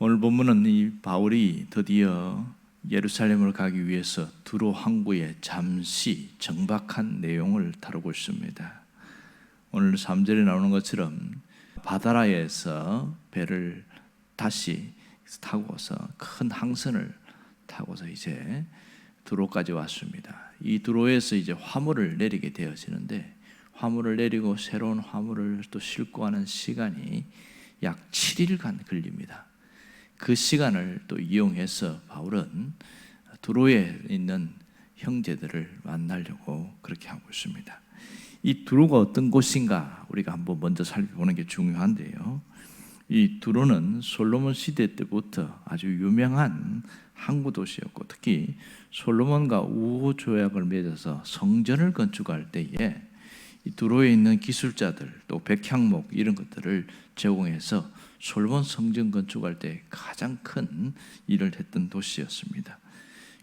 오늘 본문은 이 바울이 드디어 예루살렘을 가기 위해서 두로 항구에 잠시 정박한 내용을 다루고 있습니다. 오늘 3절에 나오는 것처럼 바다라에서 배를 다시 타고서 큰 항선을 타고서 이제 두로까지 왔습니다. 이 두로에서 이제 화물을 내리게 되어지는데 화물을 내리고 새로운 화물을 또 싣고 가는 시간이 약 7일간 걸립니다. 그 시간을 또 이용해서 바울은 두로에 있는 형제들을 만나려고 그렇게 하고 있습니다. 이 두로가 어떤 곳인가 우리가 한번 먼저 살펴보는 게 중요한데요. 이 두로는 솔로몬 시대 때부터 아주 유명한 항구 도시였고 특히 솔로몬과 우호 조약을 맺어서 성전을 건축할 때에 이 두로에 있는 기술자들 또 백향목 이런 것들을 제공해서 솔몬 성전 건축할 때 가장 큰 일을 했던 도시였습니다.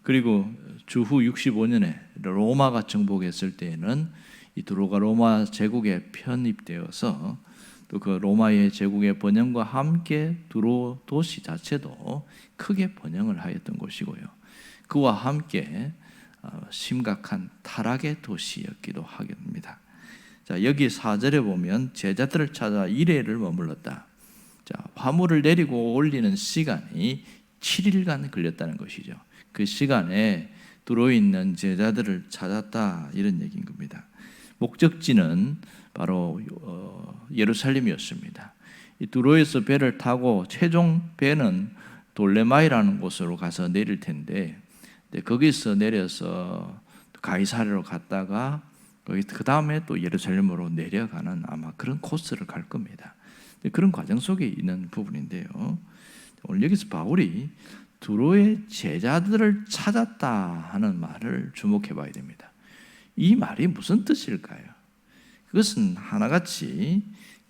그리고 주후 65년에 로마가 정복했을 때에는 이 두로가 로마 제국에 편입되어서 또 그 로마의 제국의 번영과 함께 두로 도시 자체도 크게 번영을 하였던 곳이고요. 그와 함께 어, 심각한 타락의 도시였기도 하겠습니다. 자, 여기 4절에 보면 제자들을 찾아 이래를 머물렀다. 자, 화물을 내리고 올리는 시간이 7일간 걸렸다는 것이죠. 그 시간에 들어있는 제자들을 찾았다 이런 얘기인 겁니다. 목적지는 바로 어, 예루살렘이었습니다. 이 두로에서 배를 타고 최종 배는 돌레마이라는 곳으로 가서 내릴 텐데 거기서 내려서 가이사르로 갔다가 그 다음에 또 예루살렘으로 내려가는 아마 그런 코스를 갈 겁니다. 그런 과정 속에 있는 부분인데요. 오늘 여기서 바울이 두로의 제자들을 찾았다 하는 말을 주목해 봐야 됩니다. 이 말이 무슨 뜻일까요? 그것은 하나같이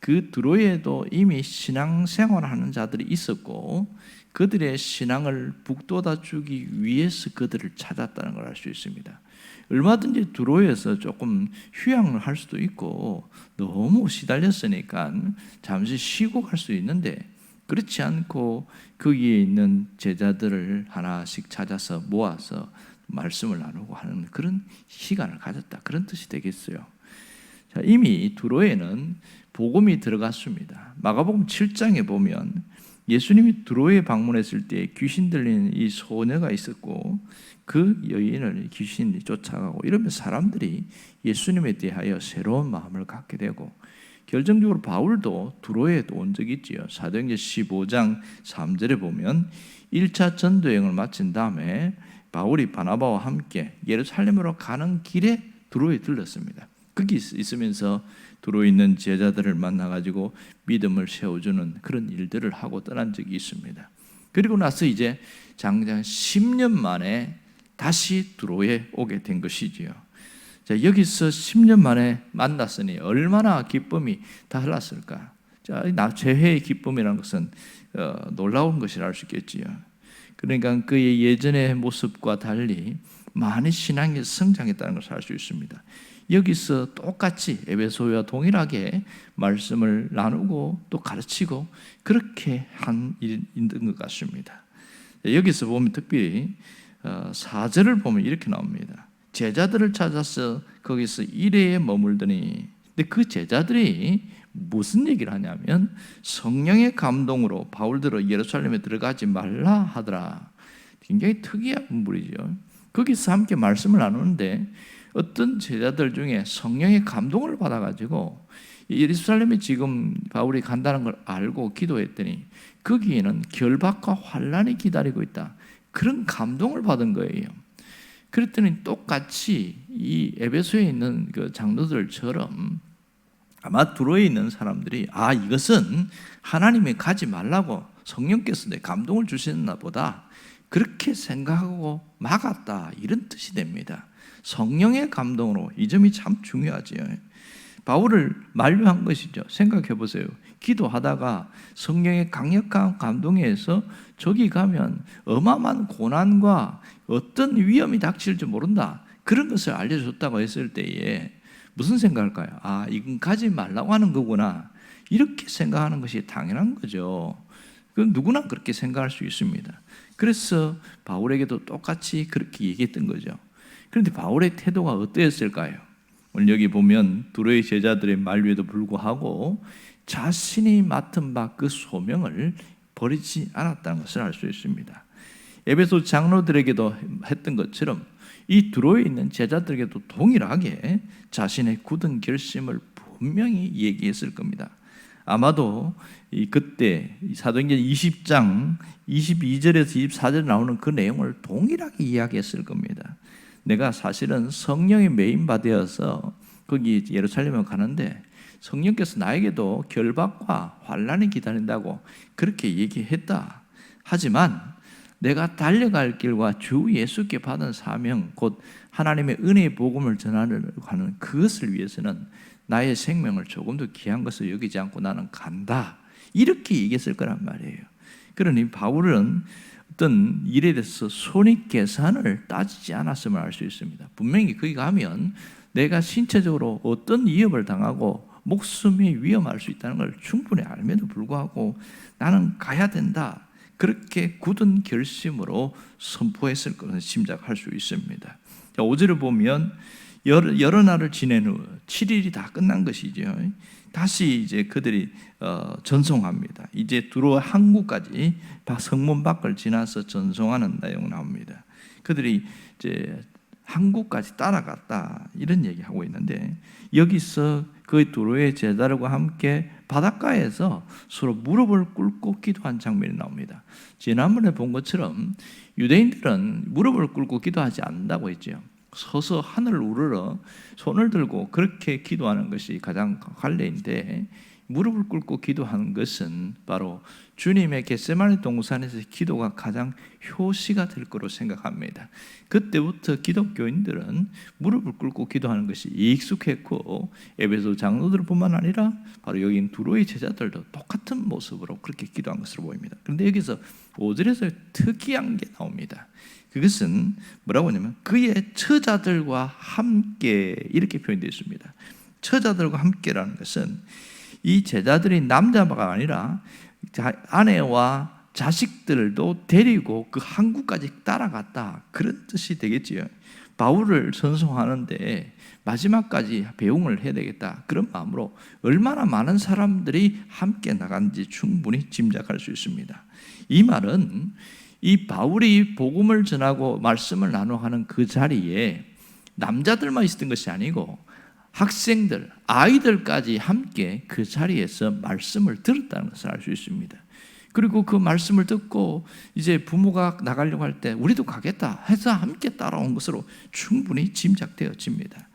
그 두로에도 이미 신앙생활 하는 자들이 있었고 그들의 신앙을 북돋아 주기 위해서 그들을 찾았다는 걸 알 수 있습니다. 얼마든지 두로에서 조금 휴양을 할 수도 있고 너무 시달렸으니까 잠시 쉬고 갈 수 있는데 그렇지 않고 거기에 있는 제자들을 하나씩 찾아서 모아서 말씀을 나누고 하는 그런 시간을 가졌다. 그런 뜻이 되겠어요. 자, 이미 두로에는 복음이 들어갔습니다. 마가복음 7장에 보면 예수님이 두로에 방문했을 때 귀신 들린 이 소녀가 있었고 그 여인을 귀신이 쫓아가고 이러면 사람들이 예수님에 대하여 새로운 마음을 갖게 되고 결정적으로 바울도 두로에 온 적이 있지요. 사도행전 15장 3절에 보면 1차 전도행을 마친 다음에 바울이 바나바와 함께 예루살렘으로 가는 길에 두로에 들렀습니다. 거기 있으면서 두로에 있는 제자들을 만나 가지고 믿음을 세워주는 그런 일들을 하고 떠난 적이 있습니다. 그리고 나서 이제 장장 10년 만에 다시 두로에 오게 된 것이지요. 자, 여기서 10년 만에 만났으니 얼마나 기쁨이 달랐을까? 자, 나 죄의 기쁨이라는 것은 어, 놀라운 것이라 할 수 있겠지요. 그러니까 그의 예전의 모습과 달리 많이 신앙에 성장했다는 것을 알 수 있습니다. 여기서 똑같이 에베소와 동일하게 말씀을 나누고 또 가르치고 그렇게 한 일인 것 같습니다. 여기서 보면 특별히 4절을 어, 보면 이렇게 나옵니다. 제자들을 찾아서 거기서 일회에 머물더니 근데 그 제자들이 무슨 얘기를 하냐면 성령의 감동으로 바울들어 예루살렘에 들어가지 말라 하더라. 굉장히 특이한 분이죠. 거기서 함께 말씀을 나누는데 어떤 제자들 중에 성령의 감동을 받아가지고 예루살렘에 지금 바울이 간다는 걸 알고 기도했더니 거기에는 결박과 환란이 기다리고 있다. 그런 감동을 받은 거예요. 그랬더니 똑같이 이 에베소에 있는 그 장로들처럼 아마 두로에 있는 사람들이 아 이것은 하나님이 가지 말라고 성령께서 내 감동을 주셨나 보다 그렇게 생각하고 막았다 이런 뜻이 됩니다. 성령의 감동으로 이 점이 참 중요하지요. 바울을 만류한 것이죠. 생각해 보세요. 기도하다가 성령의 강력한 감동에서 저기 가면 어마어마한 고난과 어떤 위험이 닥칠지 모른다. 그런 것을 알려줬다고 했을 때에 무슨 생각할까요? 아, 이건 가지 말라고 하는 거구나. 이렇게 생각하는 것이 당연한 거죠. 그건 누구나 그렇게 생각할 수 있습니다. 그래서 바울에게도 똑같이 그렇게 얘기했던 거죠. 그런데 바울의 태도가 어떠했을까요? 오늘 여기 보면 두로의 제자들의 만류에도 불구하고 자신이 맡은 바 그 소명을 버리지 않았다는 것을 알 수 있습니다. 에베소 장로들에게도 했던 것처럼 이 두로에 있는 제자들에게도 동일하게 자신의 굳은 결심을 분명히 얘기했을 겁니다. 아마도 이 그때 사도행전 20장 22절에서 24절 나오는 그 내용을 동일하게 이야기했을 겁니다. 내가 사실은 성령의 메인바되어서 거기 예루살렘에 가는데 성령께서 나에게도 결박과 환란이 기다린다고 그렇게 얘기했다. 하지만 내가 달려갈 길과 주 예수께 받은 사명 곧 하나님의 은혜의 복음을 전하려고 하는 그것을 위해서는 나의 생명을 조금 더 귀한 것을 여기지 않고 나는 간다. 이렇게 얘기했을 거란 말이에요. 그러니 바울은 어떤 일에 대해서 손익 계산을 따지지 않았음을 알 수 있습니다. 분명히 거기 가면 내가 신체적으로 어떤 위협을 당하고 목숨이 위험할 수 있다는 걸 충분히 알면도 불구하고 나는 가야 된다. 그렇게 굳은 결심으로 선포했을 것을 짐작할 수 있습니다. 5절을 보면 여러, 여러 날을 지낸 후 7일이 다 끝난 것이죠. 다시 이제 그들이 어, 전송합니다. 이제 두로 항구까지 성문 밖을 지나서 전송하는 내용 나옵니다. 그들이 이제 항구까지 따라갔다 이런 얘기하고 있는데 여기서 그 두로의 제자들과 함께 바닷가에서 서로 무릎을 꿇고 기도한 장면이 나옵니다. 지난번에 본 것처럼 유대인들은 무릎을 꿇고 기도하지 않는다고 했죠. 서서 하늘을 우러러 손을 들고 그렇게 기도하는 것이 가장 관례인데 무릎을 꿇고 기도하는 것은 바로 주님의 겟세마네 동산에서 기도가 가장 효시가 될 거로 생각합니다. 그때부터 기독교인들은 무릎을 꿇고 기도하는 것이 익숙했고 에베소 장로들뿐만 아니라 바로 여기 두로의 제자들도 똑같은 모습으로 그렇게 기도한 것으로 보입니다. 그런데 여기서 5절에서 특이한 게 나옵니다. 그것은 뭐라고 하냐면 그의 처자들과 함께 이렇게 표현되어 있습니다. 처자들과 함께라는 것은 이 제자들이 남자가 아니라 아내와 자식들도 데리고 그 항구까지 따라갔다. 그런 뜻이 되겠지요. 바울을 선송하는데 마지막까지 배웅을 해야 되겠다. 그런 마음으로 얼마나 많은 사람들이 함께 나간지 충분히 짐작할 수 있습니다. 이 말은 이 바울이 복음을 전하고 말씀을 나눠하는 그 자리에 남자들만 있었던 것이 아니고 학생들, 아이들까지 함께 그 자리에서 말씀을 들었다는 것을 알 수 있습니다. 그리고 그 말씀을 듣고 이제 부모가 나가려고 할 때 우리도 가겠다 해서 함께 따라온 것으로 충분히 짐작되어집니다.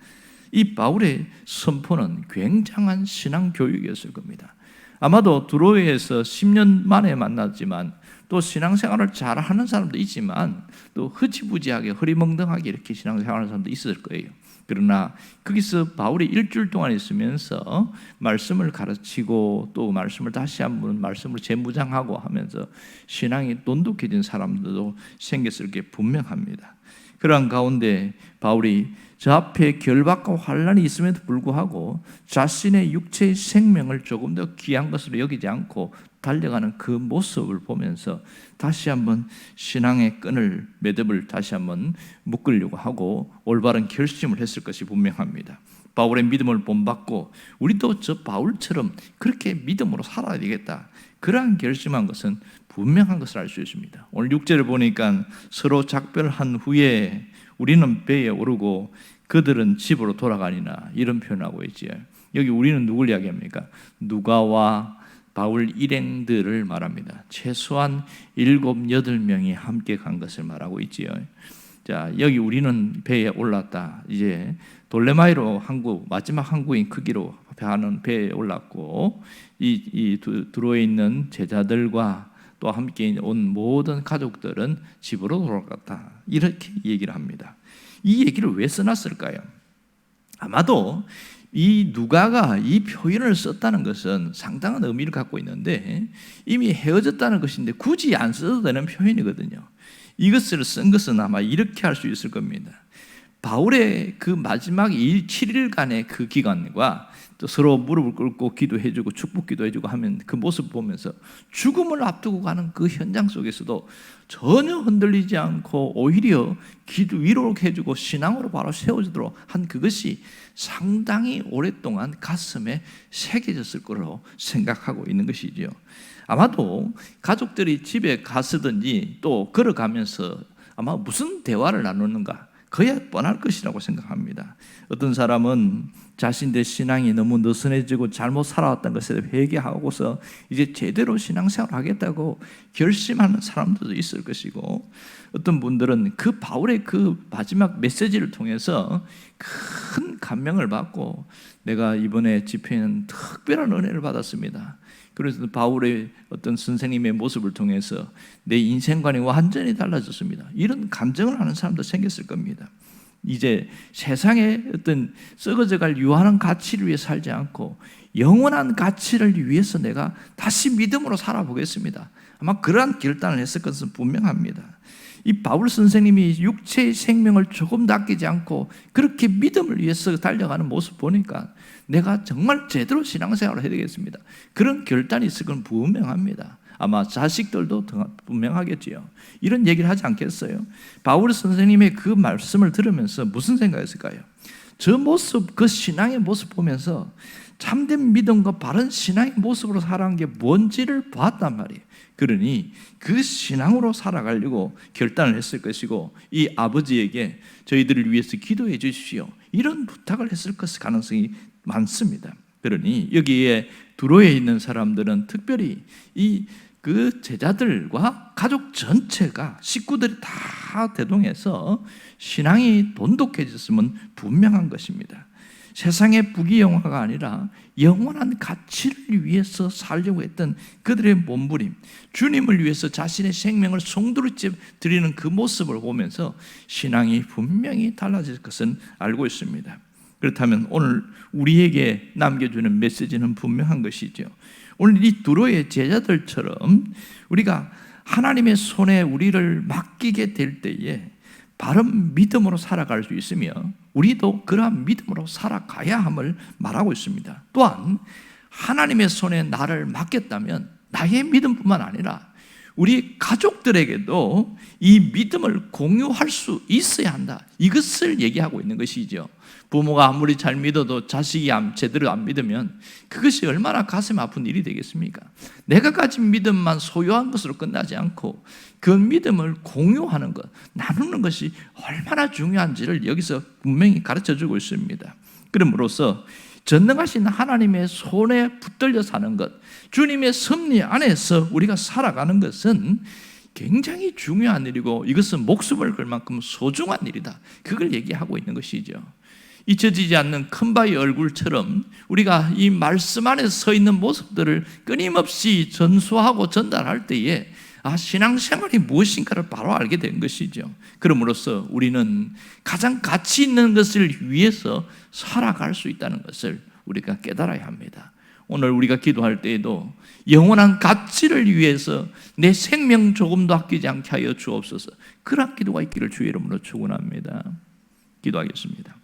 이 바울의 선포는 굉장한 신앙 교육이었을 겁니다. 아마도 드로에서 10년 만에 만났지만 또 신앙생활을 잘 하는 사람도 있지만 또 흐지부지하게 흐리멍덩하게 이렇게 신앙생활하는 사람도 있을 거예요. 그러나 거기서 바울이 일주일 동안 있으면서 말씀을 가르치고 또 말씀을 다시 한번 말씀으로 재무장하고 하면서 신앙이 돈독해진 사람들도 생겼을 게 분명합니다. 그러한 가운데 바울이 저 앞에 결박과 환란이 있음에도 불구하고 자신의 육체의 생명을 조금 더 귀한 것으로 여기지 않고 달려가는 그 모습을 보면서 다시 한번 신앙의 끈을 매듭을 다시 한번 묶으려고 하고 올바른 결심을 했을 것이 분명합니다. 바울의 믿음을 본받고 우리도 저 바울처럼 그렇게 믿음으로 살아야 되겠다. 그러한 결심한 것은 분명한 것을 알 수 있습니다. 오늘 6절을 보니까 서로 작별한 후에 우리는 배에 오르고 그들은 집으로 돌아가니나 이런 표현하고 있지요. 여기 우리는 누굴 이야기합니까? 누가와 바울 일행들을 말합니다. 최소한 일곱 여덟 명이 함께 간 것을 말하고 있지요. 자, 여기 우리는 배에 올랐다. 이제 돌레마이로 항구 마지막 항구인 크기로 하는 배에 올랐고 이, 이 들어에 있는 제자들과 또 함께 온 모든 가족들은 집으로 돌아갔다. 이렇게 얘기를 합니다. 이 얘기를 왜 써놨을까요? 아마도 이 누가가 이 표현을 썼다는 것은 상당한 의미를 갖고 있는데 이미 헤어졌다는 것인데 굳이 안 써도 되는 표현이거든요. 이것을 쓴 것은 아마 이렇게 할 수 있을 겁니다. 바울의 그 마지막 7일간의 그 기간과 또 서로 무릎을 꿇고 기도해주고 축복 기도해주고 하면 그 모습 보면서 죽음을 앞두고 가는 그 현장 속에서도 전혀 흔들리지 않고 오히려 기도 위로를 해주고 신앙으로 바로 세워지도록 한 그것이 상당히 오랫동안 가슴에 새겨졌을 거로 생각하고 있는 것이지요. 아마도 가족들이 집에 갔든지 또 걸어가면서 아마 무슨 대화를 나누는가 그야 뻔할 것이라고 생각합니다. 어떤 사람은 자신의 신앙이 너무 느슨해지고 잘못 살아왔던 것에 회개하고서 이제 제대로 신앙생활을 하겠다고 결심하는 사람들도 있을 것이고 어떤 분들은 그 바울의 그 마지막 메시지를 통해서 큰 감명을 받고 내가 이번에 집회는 특별한 은혜를 받았습니다. 그래서 바울의 어떤 선생님의 모습을 통해서 내 인생관이 완전히 달라졌습니다. 이런 감정을 하는 사람도 생겼을 겁니다. 이제 세상에 어떤 썩어져 갈 유한한 가치를 위해 살지 않고 영원한 가치를 위해서 내가 다시 믿음으로 살아보겠습니다. 아마 그러한 결단을 했을 것은 분명합니다. 이 바울 선생님이 육체의 생명을 조금 아끼지 않고 그렇게 믿음을 위해서 달려가는 모습 보니까 내가 정말 제대로 신앙생활을 해야 되겠습니다. 그런 결단이 있을 건 분명합니다. 아마 자식들도 분명하겠지요. 이런 얘기를 하지 않겠어요? 바울 선생님의 그 말씀을 들으면서 무슨 생각했을까요? 저 모습, 그 신앙의 모습 보면서 참된 믿음과 바른 신앙의 모습으로 살아간 게 뭔지를 봤단 말이에요. 그러니 그 신앙으로 살아가려고 결단을 했을 것이고 이 아버지에게 저희들을 위해서 기도해 주십시오. 이런 부탁을 했을 것 가능성이 많습니다. 그러니 여기에 두로에 있는 사람들은 특별히 이 그 제자들과 가족 전체가 식구들이 다 대동해서 신앙이 돈독해졌으면 분명한 것입니다. 세상의 부귀영화가 아니라 영원한 가치를 위해서 살려고 했던 그들의 몸부림, 주님을 위해서 자신의 생명을 송두리 드리는 그 모습을 보면서 신앙이 분명히 달라질 것은 알고 있습니다. 그렇다면 오늘 우리에게 남겨주는 메시지는 분명한 것이죠. 오늘 이 두로의 제자들처럼 우리가 하나님의 손에 우리를 맡기게 될 때에 바른 믿음으로 살아갈 수 있으며 우리도 그러한 믿음으로 살아가야 함을 말하고 있습니다. 또한 하나님의 손에 나를 맡겼다면 나의 믿음뿐만 아니라 우리 가족들에게도 이 믿음을 공유할 수 있어야 한다. 이것을 얘기하고 있는 것이죠. 부모가 아무리 잘 믿어도 자식이 제대로 안 믿으면 그것이 얼마나 가슴 아픈 일이 되겠습니까? 내가 가진 믿음만 소유한 것으로 끝나지 않고 그 믿음을 공유하는 것, 나누는 것이 얼마나 중요한지를 여기서 분명히 가르쳐 주고 있습니다. 그럼으로써 전능하신 하나님의 손에 붙들려 사는 것, 주님의 섭리 안에서 우리가 살아가는 것은 굉장히 중요한 일이고 이것은 목숨을 걸 만큼 소중한 일이다. 그걸 얘기하고 있는 것이죠. 잊혀지지 않는 큰 바위 얼굴처럼 우리가 이 말씀 안에 서 있는 모습들을 끊임없이 전수하고 전달할 때에 아, 신앙생활이 무엇인가를 바로 알게 된 것이죠. 그러므로써 우리는 가장 가치 있는 것을 위해서 살아갈 수 있다는 것을 우리가 깨달아야 합니다. 오늘 우리가 기도할 때에도 영원한 가치를 위해서 내 생명 조금도 아끼지 않게 하여 주옵소서. 그런 기도가 있기를 주의 이름으로 축원합니다. 기도하겠습니다.